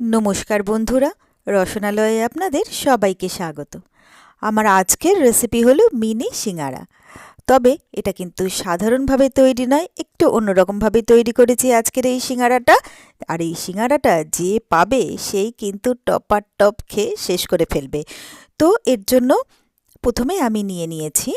নমস্কার বন্ধুরা, রসনালয়ে আপনাদের সবাইকে স্বাগত। আমার আজকের রেসিপি হলো মিনি সিঙ্গারা। তবে এটা কিন্তু সাধারণভাবে তৈরি নয়, একটু অন্যরকমভাবে তৈরি করেছি আজকের এই সিঙ্গারাটা। আর এই সিঙ্গারাটা যে পাবে সেই কিন্তু টপার টপ খেয়ে শেষ করে ফেলবে। তো এর জন্য প্রথমে আমি নিয়ে নিয়েছি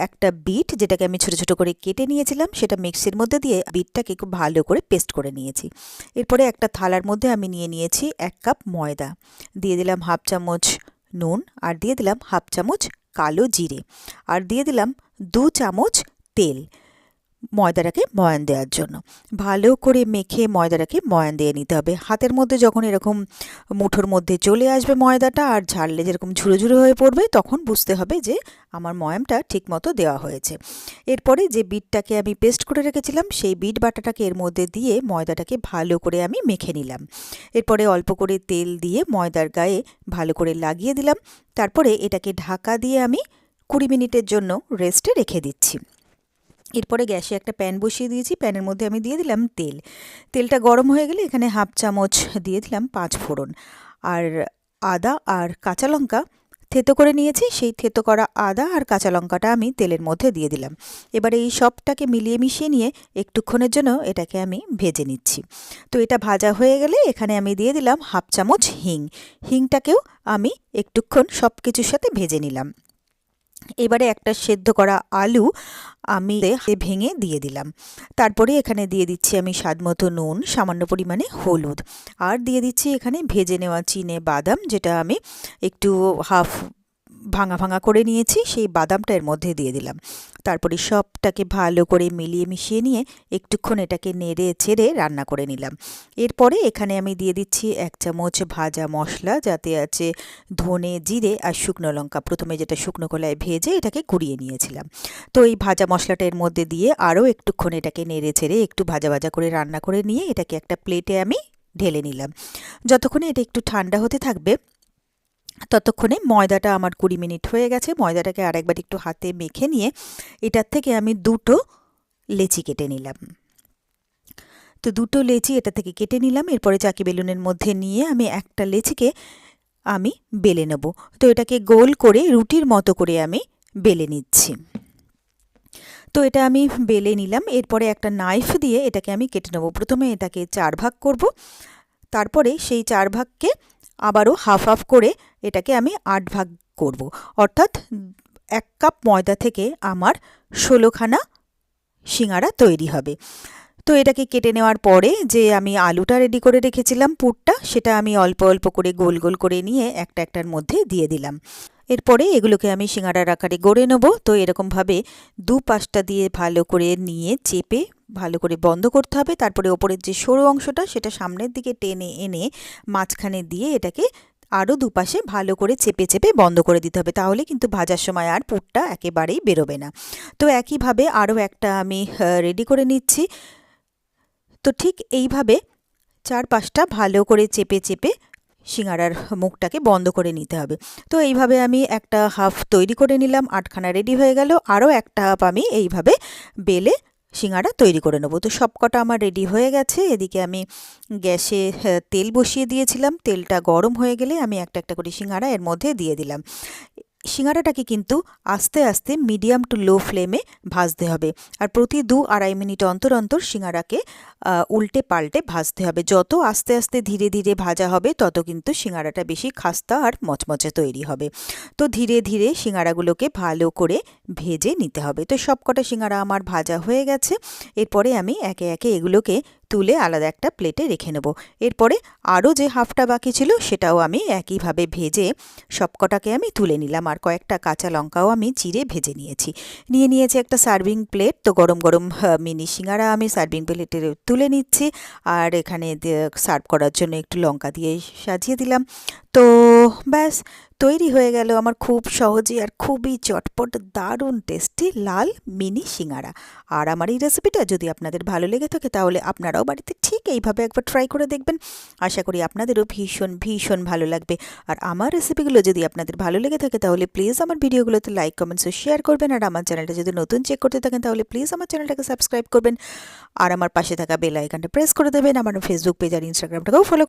একটা বিট যেটাকে আমি ছোট ছোট করে কেটে নিয়েছিলাম, সেটা মিক্সির মধ্যে দিয়ে বিটটাকে খুব ভালো করে পেস্ট করে নিয়েছি। এরপরে একটা থালার মধ্যে আমি নিয়ে নিয়েছি এক কাপ ময়দা। দিয়ে দিলাম হাফ চামচ নুন আর দিয়ে দিলাম হাফ চামচ কালো জিরে। আর দিয়ে দিলাম দু চামচ তেল। ময়দাটাকে ময়ান দেওয়ার জন্য। ভালো করে মেখে ময়দাটাকে ময়ান দিয়ে নিতে হবে। হাতের মধ্যে যখন এরকম মুঠোর মধ্যে চলে আসবে ময়দাটা আর ঝাড়লে যেরকম ঝুড়ো ঝুড়ো হয়ে পড়বে, তখন বুঝতে হবে যে আমার ময়ামটা ঠিকমতো দেওয়া হয়েছে। এরপরে যে বিটটাকে আমি পেস্ট করে রেখেছিলাম, সেই বিট বাটাটাকে এর মধ্যে দিয়ে ময়দাটাকে ভালো করে আমি মেখে নিলাম। এরপরে অল্প করে তেল দিয়ে ময়দার গায়ে ভালো করে লাগিয়ে দিলাম। তারপরে এটাকে ঢাকা দিয়ে আমি কুড়ি মিনিটের জন্য রেস্টে রেখে দিচ্ছি। এরপরে গ্যাসে একটা প্যান বসিয়ে দিয়েছি। প্যানের মধ্যে আমি দিয়ে দিলাম তেল। তেলটা গরম হয়ে গেলে এখানে হাফ চামচ দিয়ে দিলাম পাঁচ ফোড়ন। আর আদা আর কাঁচা লঙ্কা থেতো করে নিয়েছি। সেই থেতো করা আদা আর কাঁচা লঙ্কাটা আমি তেলের মধ্যে দিয়ে দিলাম। এবারে এই সবটাকে মিলিয়ে মিশিয়ে নিয়ে একটুক্ষণের জন্য এটাকে আমি ভেজে নিচ্ছি। তো এটা ভাজা হয়ে গেলে এখানে আমি দিয়ে দিলাম হাফ চামচ হিং। হিংটাকেও আমি একটুক্ষণ সব কিছুর সাথে ভেজে নিলাম। এবারে একটা সেদ্ধ করা আলু আমি ভেঙে দিয়ে দিলাম। তারপরে এখানে দিয়ে দিচ্ছি আমি স্বাদ মতো নুন, সামান্য পরিমাণে হলুদ। আর দিয়ে দিচ্ছি এখানে ভেজে নেওয়া চিনে বাদাম, যেটা আমি একটু হাফ ভাঙা ভাঙা করে নিয়েছি, সেই বাদামটা এর মধ্যে দিয়ে দিলাম। তারপরে সবটাকে ভালো করে মিলিয়ে মিশিয়ে নিয়ে একটুক্ষণ এটাকে নেড়ে ছেড়ে রান্না করে নিলাম। এরপরে এখানে আমি দিয়ে দিচ্ছি এক চামচ ভাজা মশলা, যাতে আছে ধনে, জিরে আর শুকনো লঙ্কা। প্রথমে যেটা শুকনো কলায় ভেজে এটাকে কুড়িয়ে নিয়েছিলাম। তো এই ভাজা মশলাটা এর মধ্যে দিয়ে আরও একটুক্ষণ এটাকে নেড়ে ছেড়ে একটু ভাজা ভাজা করে রান্না করে নিয়ে এটাকে একটা প্লেটে আমি ঢেলে নিলাম। যতক্ষণে এটা একটু ঠান্ডা হতে থাকবে ততক্ষণে ময়দাটা আমার কুড়ি মিনিট হয়ে গেছে। ময়দাটাকে আরেকবার একটু হাতে মেখে নিয়ে এটার থেকে আমি দুটো লেচি কেটে নিলাম। তো দুটো লেচি এটা থেকে কেটে নিলাম। এরপরে চাকি বেলুনের মধ্যে নিয়ে আমি একটা লেচিকে আমি বেলে নেব। তো এটাকে গোল করে, রুটির মতো করে আমি বেলে নিচ্ছি। তো এটা আমি বেলে নিলাম। এরপরে একটা নাইফ দিয়ে এটাকে আমি কেটে নেব। প্রথমে এটাকে চার ভাগ করব। তারপরে সেই চার ভাগকে আবারও হাফ হাফ করে এটাকে আমি আট ভাগ করব। অর্থাৎ এক কাপ ময়দা থেকে আমার ষোলোখানা সিঙাড়া তৈরি হবে। তো এটাকে কেটে নেওয়ার পরে যে আমি আলুটা রেডি করে রেখেছিলাম পুরটা, সেটা আমি অল্প অল্প করে গোল গোল করে নিয়ে একটা একটার মধ্যে দিয়ে দিলাম। এরপরে এগুলোকে আমি সিঙাড়ার আকারে গড়ে নেব। তো এরকমভাবে দু পাশটা দিয়ে ভালো করে নিয়ে চেপে ভালো করে বন্ধ করতে হবে। তারপরে ওপরের যে সরু অংশটা, সেটা সামনের দিকে টেনে এনে মাঝখানে দিয়ে এটাকে আরও দুপাশে ভালো করে চেপে চেপে বন্ধ করে দিতে হবে। তাহলে কিন্তু ভাজার সময় আর পুরটা একেবারেই বেরোবে না। তো একইভাবে আরও একটা আমি রেডি করে নিচ্ছি। তো ঠিক এইভাবে চার পাঁচটা ভালো করে চেপে চেপে সিঙ্গারার মুখটাকে বন্ধ করে নিতে হবে। তো এইভাবে আমি একটা হাফ তৈরি করে নিলাম, আটখানা রেডি হয়ে গেল। আরও একটা হাফ আমি এইভাবে বেলে সিঙাড়া তৈরি করে নেব। তো সবকটা আমার রেডি হয়ে গেছে। এদিকে আমি গ্যাসে তেল বসিয়ে দিয়েছিলাম। তেলটা গরম হয়ে গেলে আমি একটা একটা করে সিঙাড়া এর মধ্যে দিয়ে দিলাম। সিঙ্গারাটাকে কিন্তু আস্তে আস্তে মিডিয়াম টু লো ফ্লেমে ভাজতে হবে। আর প্রতি দু আড়াই মিনিট অন্তর অন্তর সিঙ্গারাকে উল্টে পাল্টে ভাজতে হবে। যত আস্তে আস্তে ধীরে ধীরে ভাজা হবে, তত কিন্তু সিঙ্গারাটা বেশি খাস্তা আর মচমচে তৈরি হবে। তো ধীরে ধীরে সিঙ্গারাগুলোকে ভালো করে ভেজে নিতে হবে। তো সবকটা সিঙ্গারা আমার ভাজা হয়ে গেছে। এরপরে আমি একে একে এগুলোকে তুলে আলাদা একটা প্লেটে রেখে নেব। এরপরে আরও যে হাফটা বাকি ছিল সেটাও আমি একইভাবে ভেজে সবকটাকে আমি তুলে নিলাম আর কয়েকটা কাঁচা লঙ্কাও আমি চিরে ভেজে নিয়েছি। নিয়ে নিয়েছি একটা সার্ভিং প্লেট, তো গরম গরম মিনি সিঙ্গারা আমি সার্ভিং প্লেটে তুলে নিচ্ছি আর এখানে সার্ভ করার জন্য একটু লঙ্কা দিয়ে সাজিয়ে দিলাম। তো ব্যাস তৈরি হয়ে গেল আমার খুব সহজে আর খুবই চটপট, দারুণ, টেস্টি লাল মিনি সিঙ্গারা। আর আমার এই রেসিপিটা যদি আপনাদের ভালো লেগে থাকে তাহলে আপনারাও বাড়িতে ঠিক এইভাবে একবার ট্রাই করে দেখবেন। আশা করি আপনাদেরও ভীষণ ভীষণ ভালো লাগবে। আর আমার রেসিপিগুলো যদি আপনাদের ভালো লেগে থাকে তাহলে প্লিজ আমার ভিডিওগুলোতে লাইক কমেন্টস ও শেয়ার করবেন। আর আমার চ্যানেলটা যদি নতুন চেক করতে থাকেন তাহলে প্লিজ আমার চ্যানেলটাকে সাবস্ক্রাইব করবেন। আর আমার পাশে থাকা বেল আইকনটা প্রেস করে দেবেন। আমার ফেসবুক পেজ আর ইনস্টাগ্রামটাকেও ফলো